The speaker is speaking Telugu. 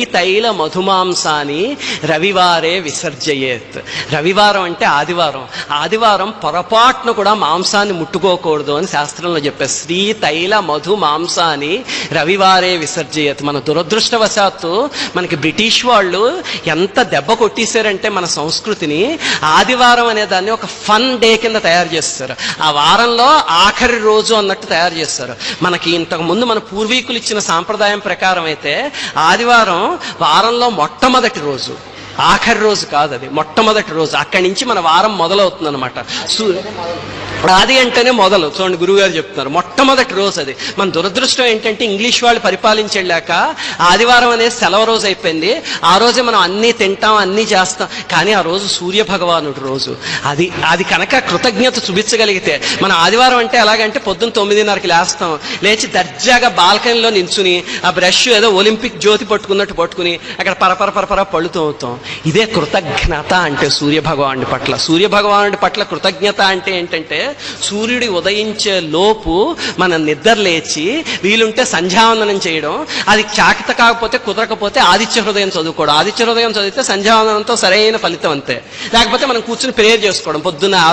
ఈ తైల మధుమాంసాన్ని రవివారే విసర్జయేత్. రవివారం అంటే ఆదివారం. ఆదివారం పొరపాటును కూడా మాంసాన్ని ముట్టుకోకూడదు అని శాస్త్రంలో చెప్పారు. శ్రీ తైల మధు మాంసాన్ని రవివారే విసర్జయేత్. మన దురదృష్టవశాత్తు మనకి బ్రిటిష్ వాళ్ళు ఎంత దెబ్బ కొట్టేశారంటే మన సంస్కృతిని ఆదివారం అనే దాన్ని ఒక ఫన్ డే కింద తయారు చేస్తారు. ఆ వారంలో ఆఖరి రోజు అన్నట్టు తయారు చేస్తారు. మనకి ఇంతకు ముందు మన పూర్వీకులు ఇచ్చిన సాంప్రదాయం ప్రకారం అయితే ఆదివారం వారంలో మొట్టమొదటి రోజు. ఆఖరి రోజు కాదు అది. మొట్టమొదటి రోజు. అక్కడి నుంచి మన వారం మొదలవుతుంది అనమాట ఆది అంటేనే మొదలు. చూడండి గురువుగారు చెప్తున్నారు. మొట్టమొదటి రోజు అది. మన దురదృష్టం ఏంటంటే ఇంగ్లీష్ వాళ్ళు పరిపాలించెళ్ళాక ఆదివారం అనేది సెలవు రోజు అయిపోయింది. ఆ రోజే మనం అన్నీ తింటాం అన్నీ చేస్తాం. కానీ ఆ రోజు సూర్య భగవానుడు రోజు. అది అది కనుక కృతజ్ఞత చూపించగలిగితే మన ఆదివారం అంటే ఎలాగంటే పొద్దున్న తొమ్మిదిన్నరకి లేస్తాం. లేచి దర్జాగా బాల్కనీలో నించుని ఆ బ్రష్ ఏదో ఒలింపిక్ జ్యోతి పట్టుకున్నట్టు పట్టుకుని అక్కడ పరపర పరపర పళ్ళుతూ అవుతాం ఇదే కృతజ్ఞత అంటే సూర్య భగవానుడి పట్ల. సూర్య భగవానుడి పట్ల కృతజ్ఞత అంటే ఏంటంటే సూర్యుడి ఉదయించే లోపు మన నిద్ర లేచి వీలుంటే సంధ్యావందనం చేయడం. అది చాకిత కాకపోతే కుదరకపోతే ఆదిత్య హృదయం చదువుకోవడం. ఆదిత్య హృదయం చదివితే సంధ్యావందనంతో సరైన ఫలితం అంతే. లేకపోతే మనం కూర్చుని ప్రేయర్ చేసుకోవడం. పొద్దున్న